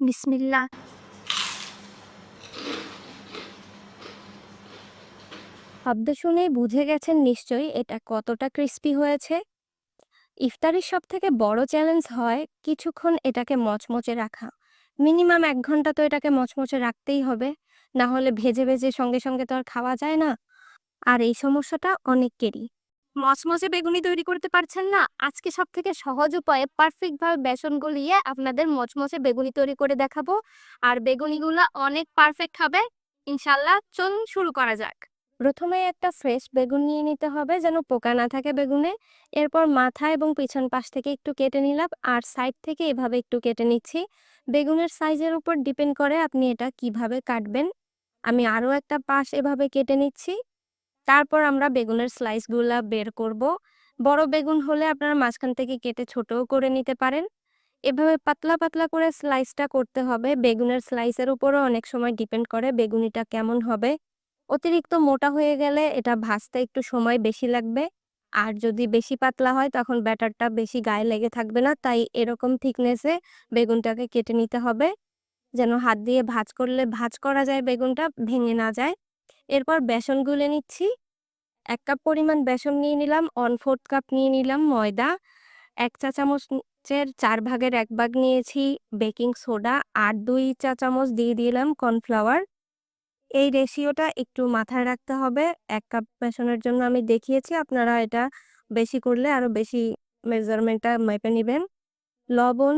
বিসমিল্লাহ। শব্দ শুনেই বুঝে গেছেন নিশ্চয়ই এটা কতটা ক্রিস্পি হয়েছে। ইফতারির সব থেকে বড় চ্যালেঞ্জ হয় কিছুক্ষণ এটাকে মচমচে রাখা। মিনিমাম এক ঘণ্টা তো এটাকে মচমচে রাখতেই হবে। না হলে ভেজে ভেজে সঙ্গে সঙ্গে তো আর খাওয়া যায় না। আর এই সমস্যাটা অনেকেরই। মচমচে বেগুনি তৈরি করতে পারছেন না? আজকে সব থেকে সহজ উপায়ে পারফেক্ট ভাবে বেসন গলিয়ে আপনাদের মচমচে বেগুনি তৈরি করে দেখাবো। আর বেগুনিগুলো অনেক পারফেক্ট হবে। ইনশাল্লাহ চলুন শুরু করা যাক। প্রথমে একটা ফ্রেশ বেগুন নিয়ে নিতে হবে যেন পোকা না থাকে বেগুনে। এরপর মাথা এবং পিছন পাশ থেকে একটু কেটে নিলাম আর সাইড থেকে এভাবে একটু কেটে নিচ্ছি। বেগুনের সাইজের উপর ডিপেন্ড করে আপনি এটা কীভাবে কাটবেন। আমি আরও একটা পাশ এভাবে কেটে নিচ্ছি। তারপর আমরা বেগুনের স্লাইসগুলা বের করব। বড় বেগুন হলে আপনারা মাঝখান থেকে কেটে ছোটও করে নিতে পারেন। এভাবে পাতলা পাতলা করে স্লাইসটা করতে হবে। বেগুনের স্লাইসের উপরও অনেক সময় ডিপেন্ড করে বেগুনিটা কেমন হবে। অতিরিক্ত মোটা হয়ে গেলে এটা ভাজতে একটু সময় বেশি লাগবে। আর যদি বেশি পাতলা হয় তখন ব্যাটারটা বেশি গায়ে লেগে থাকবে না। তাই এরকম থিকনেসে বেগুনটাকে কেটে নিতে হবে। যেন হাত দিয়ে ভাজ করলে ভাজ করা যায় বেগুনটা, ভেঙে না যায়। এরপর বেসন গুলে নিচ্ছি। এক কাপ পরিমাণ বেসন নিয়ে নিলাম ওয়ান ফোর্থ কাপ নিয়ে নিলাম ময়দা, এক চা চামচের চার ভাগের এক ভাগ নিয়েছি বেকিং সোডা আর দুই চা চামচ দিয়ে দিলাম কর্নফ্লাওয়ার এই রেশিওটা একটু মাথায় রাখতে হবে, এক কাপ বেসনের জন্য আমি দেখিয়েছি, আপনারা এটা বেশি করলে আরও বেশি মেজারমেন্টটা মেপে নেবেন। লবণ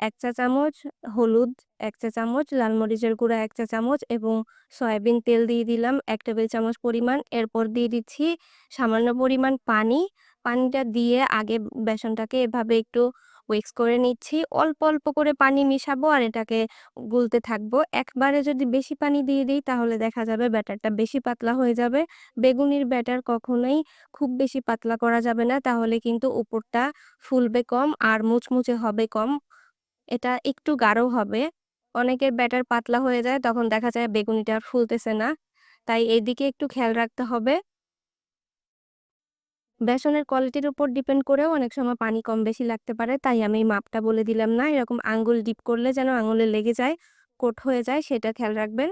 এক চা চামচ হলুদ, এক চা চামচ লাল মরিচের গুঁড়া, এক চা চামচ এবং সয়াবিন তেল দিয়ে দিলাম এক টেবিল চামচ পরিমাণ। এরপর দিয়ে দিচ্ছি সামান্য পরিমাণ পানি। পানিটা দিয়ে আগে বেসনটাকে এভাবে একটু উইক্স করে নিচ্ছি। অল্প অল্প করে পানি মিশাবো আর এটাকে গুলতে থাকব। একবারে যদি বেশি পানি দিয়ে দিই তাহলে দেখা যাবে ব্যাটারটা বেশি পাতলা হয়ে যাবে। বেগুনির ব্যাটার কখনোই খুব বেশি পাতলা করা যাবে না, তাহলে কিন্তু উপরটা ফুলবে কম আর মুচমুচে হবে কম। এটা একটু গাঢ় হবে। অনেকের ব্যাটার পাতলা হয়ে যায়, তখন দেখা যায় বেগুনিটা ফুলতেছে না। তাই এদিকে একটু খেয়াল রাখতে হবে। বেসনের কোয়ালিটির উপর ডিপেন্ড করেও অনেক সময় পানি কম বেশি লাগতে পারে, তাই আমি এই মাপটা বলে দিলাম না। এরকম আঙ্গুল ডিপ করলে যেন আঙুলে লেগে যায়, কোট হয়ে যায়, সেটা খেয়াল রাখবেন।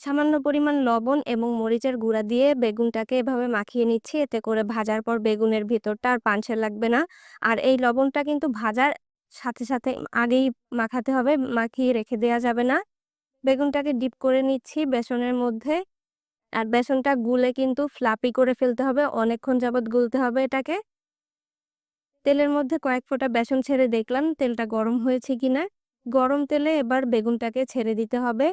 সামান্য পরিমাণ লবণ এবং মরিচের গুঁড়া দিয়ে বেগুনটাকে এভাবে মাখিয়ে নিচ্ছি, এতে করে ভাজার পর বেগুনের ভিতরটা আর পাঞ্চে লাগবে না। আর এই লবণটা কিন্তু ভাজার সাথে সাথে আগেই মাখাতে হবে, মাখিয়ে রেখে দেওয়া যাবে না। বেগুনটাকে ডিপ করে নিচ্ছি বেসনের মধ্যে। আর বেসনটা গুলে কিন্তু ফ্লাপি করে ফেলতে হবে, অনেকক্ষণ যাবৎ গুলতে হবে এটাকে। তেলের মধ্যে কয়েক ফোঁটা বেসন ছেড়ে দেখলাম, তেলটা গরম হয়েছে কিনা। গরম তেলে এবার বেগুনটাকে ছেড়ে দিতে হবে।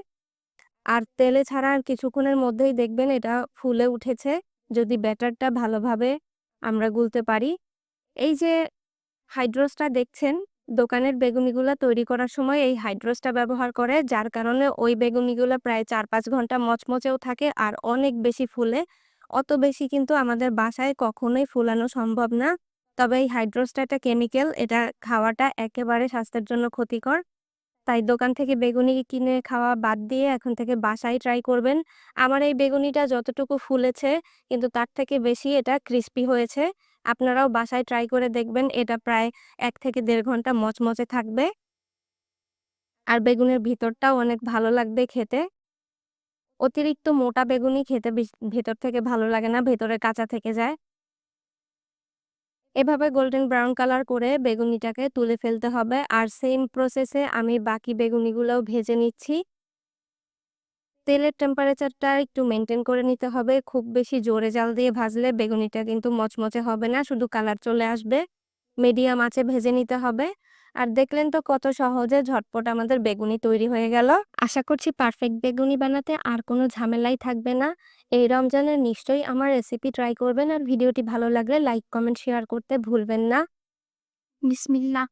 আর তেলে ছাড়া আর কিছুক্ষণের মধ্যেই দেখবেন এটা ফুলে উঠেছে, যদি ব্যাটারটা ভালোভাবে আমরা গুলতে পারি। এই যে হাইড্রোসটা দেখছেন দোকানের বেগুনিগুলা তৈরি করার সময় এই হাইড্রোসটা ব্যবহার করে, যার কারণে ওই বেগুনিগুলো প্রায় চার পাঁচ ঘণ্টা মচমচেও থাকে আর অনেক বেশি ফুলে। অত বেশি কিন্তু আমাদের বাসায় কখনোই ফুলানো সম্ভব না। তবে এই হাইড্রোসটা একটা কেমিক্যাল এটা খাওয়াটা একেবারে স্বাস্থ্যের জন্য ক্ষতিকর। তাই দোকান থেকে বেগুনি কিনে খাওয়া বাদ দিয়ে এখন থেকে বাসায় ট্রাই করবেন। আমার এই বেগুনিটা যতটুকু ফুলেছে, কিন্তু তার থেকে বেশি এটা ক্রিস্পি হয়েছে। আপনারাও বাসায় ট্রাই করে দেখবেন, এটা প্রায় এক থেকে দেড় ঘণ্টা মচমচে থাকবে। আর বেগুনের ভিতরটাও অনেক ভালো লাগবে খেতে। অতিরিক্ত মোটা বেগুনি খেতে ভেতর থেকে ভালো লাগে না, ভেতরে কাঁচা থেকে যায়। এভাবে গোল্ডেন ব্রাউন কালার করে বেগুনিটাকে তুলে ফেলতে হবে। আর সেম প্রসেসে আমি বাকি বেগুনিগুলোও ভেজে নিচ্ছি। তেলের টেম্পারেচারটা একটু মেনটেন করে নিতে হবে। খুব বেশি জোরে জাল দিয়ে ভাজলে বেগুনিটা কিন্তু মচমচে হবে না, শুধু কালার চলে আসবে। মিডিয়াম আঁচে ভেজে নিতে হবে। আর দেখলেন তো কত সহজে ঝটপট আমাদের বেগুনি তৈরি হয়ে গেল। আশা করছি পারফেক্ট বেগুনি বানাতে আর কোনো ঝামেলাই থাকবে না। এই রমজানে নিশ্চয়ই আমার রেসিপি ট্রাই করবেন। আর ভিডিওটি ভালো লাগলে লাইক কমেন্ট শেয়ার করতে ভুলবেন না। বিসমিল্লা